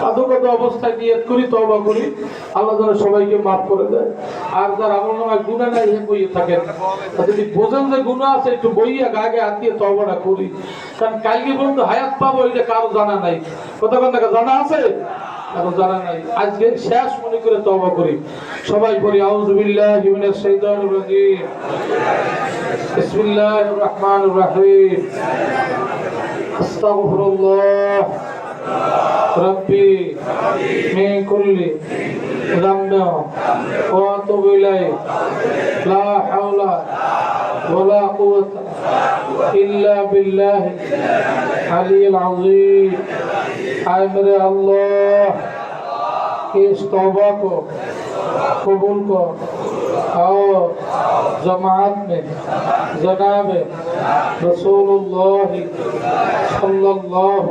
কাদো কাদো অবস্থায় নিয়ত করি, তওবা করি, আল্লাহ যেন সবাইকে মাফ করে দেয়। আর যার আমল নামায় গুণা নাই হে বইয়ে থাকেন যদি বোঝেন যে গুণা আছে, একটু বইয়া গাগে হাত দিয়ে তওবাটা করি। কারণ কালকে পর্যন্ত হায়াত পাবো, এটা কারও জানা নাই। কথা কথা জানা আছে? কারও জানা নাই। আজকে শেষ মনে করে তওবা করি। সবাই করি আউযু বিল্লাহি মিনাশ রাজিম। রহিম। আস্তাগফিরুল্লাহ। ربي من كل ذنب واتوب إليه لا حول ولا قوة إلا بالله العلي العظيم أمر الله اس توبہ کو قبول کو اور جماعت میں جناب رسول اللہ صلی اللہ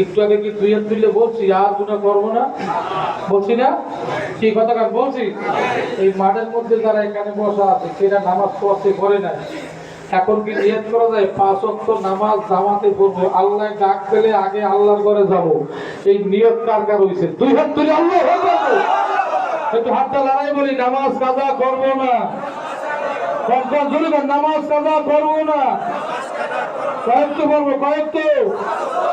একটু আগে কি তুললে বলছি? আর গুনাহ করব না? বলছি না? কাজ বলছি? এই মাঠের মধ্যে যারা এখানে বসা আছে সেটা নামাজ পড়ছে করে না এখন কি নিয়ত করা যায়? পাঁচ নামাজ জামাতে পড়ব। আল্লাহ ডাক পেলে আগে আল্লাহর ঘরে যাব। এই নিয়ত কার কার হয়েছে দুই হাত তুলে আল্লাহ একটু হাতটা লড়াই বলি নামাজ কাজা করব না? নামাজ কাজা করব না? কয়েকটু করব কয়েকটু। জোরে কর, কয়েকটু আল্লাহ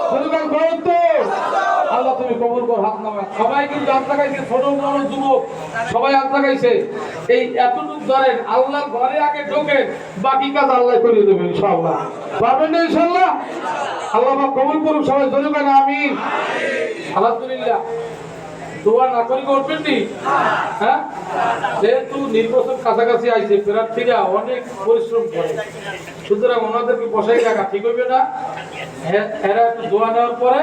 তুমি কবুল কর হাত সবাই কিন্তু হাত লাগাইছে ছোট বড় যুবক, সবাই হাত লাগাইছে এই ধরেন ঘরে আগে ঢোকেন বাকি কাজ আল্লাহ করে পারবেন না আল্লাহ কবুল সবাই জোরে কেন আমিন। আলহামদুলিল্লাহ। দোয়া না করি করবেন নি? হ্যাঁ? যেহেতু নির্বাচন কাছাকাছি আইছে প্রার্থীরা অনেক পরিশ্রম করে। সুতরাং ওনাদেরকে বসাই রাখা ঠিক হইবে না। এরা একটু দোয়া নেওয়ার পরে